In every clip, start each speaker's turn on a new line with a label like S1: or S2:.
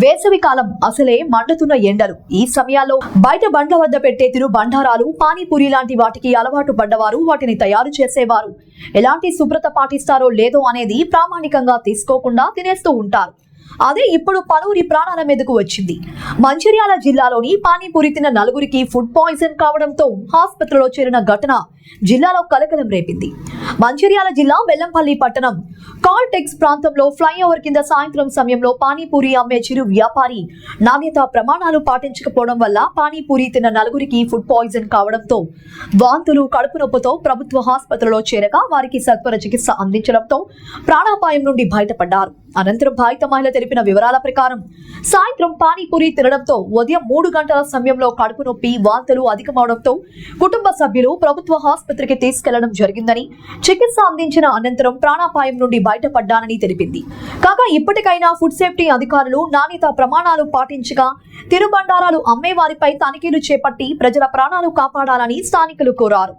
S1: వేసవి కాలం అసలే మండుతున్న ఎండలు. ఈ సమయాల్లో బయట బండ్ల వద్ద పెట్టే తిరు బండారాలు పానీపూరి లాంటి వాటికి అలవాటు పడ్డవారు వాటిని తయారు చేసేవారు. ఎలాంటి శుభ్రత పాటిస్తారో లేదో అనేది ప్రామాణికంగా తీసుకోకుండా తినేస్తూ ఉంటారు. అదే ఇప్పుడు పలువురి ప్రాణాల మీదకు వచ్చింది. మంచిర్యాల జిల్లాలోని పానీపూరి తిన్న నలుగురికి ఫుడ్ పాయిజన్ కావడంతో ఆసుపత్రిలో చేరిన ఘటన జిల్లాలో కలకలం రేపింది. మంచిర్యాల జిల్లా బెల్లంపల్లి పట్టణం. కాల్టెక్స్ ప్రాంతంలో ఫ్లైఓవర్ కింద సాయంత్రం సమయంలో పానీపూరి అమ్మే చిరు వ్యాపారి నాణ్యత ప్రమాణాలు పాటించకపోవడం వల్ల పానీపూరి తిన్న నలుగురికి ఫుడ్ పాయిజన్ కావడంతో వాంతులు కడుపు నొప్పితో ప్రభుత్వ ఆసుపత్రిలో చేరగా వారికి సత్వర చికిత్స అందించడంతో ప్రాణాపాయం నుండి బయటపడ్డారు. అనంతరం బాధిత మహిళ తెలిపిన వివరాల ప్రకారం సాయంత్రం పానీపూరి తినడంతో ఉదయం మూడు గంటల సమయంలో కడుపు నొప్పి వాంతులు అధికమవడంతో కుటుంబ సభ్యులు ప్రభుత్వ ఆసుపత్రికి తీసుకెళ్ళడం జరిగిందని చికిత్స అందించిన అనంతరం ప్రాణాపాయం నుండి బయటపడ్డానని తెలిపింది. కాగా ఇప్పటికైనా ఫుడ్ సేఫ్టీ అధికారులు నాణ్యత ప్రమాణాలు పాటించగా తిరుబండారాలు అమ్మే వారిపై తనిఖీలు చేపట్టి ప్రజల ప్రాణాలు కాపాడాలని స్థానికులు కోరారు.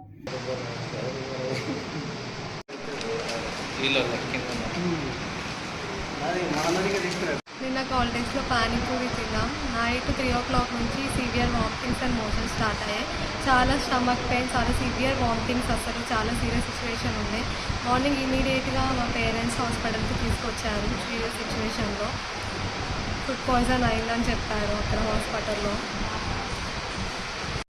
S2: నిన్న కాలేజ్లో పానీపూరి తిన్నాం. నైట్ త్రీ ఓ క్లాక్ నుంచి severe vomitings and motion start అయ్యాయి. చాలా స్టమక్ పెయిన్ చాలా సివియర్ వామిటింగ్స్ అసలు చాలా సీరియస్ సిచ్యువేషన్ ఉంది. మార్నింగ్ ఇమీడియట్గా మా పేరెంట్స్ హాస్పిటల్కి తీసుకొచ్చారు సీరియస్ సిచ్యువేషన్లో ఫుడ్ పాయిజన్ అయిందని చెప్పారు అక్కడ హాస్పిటల్లో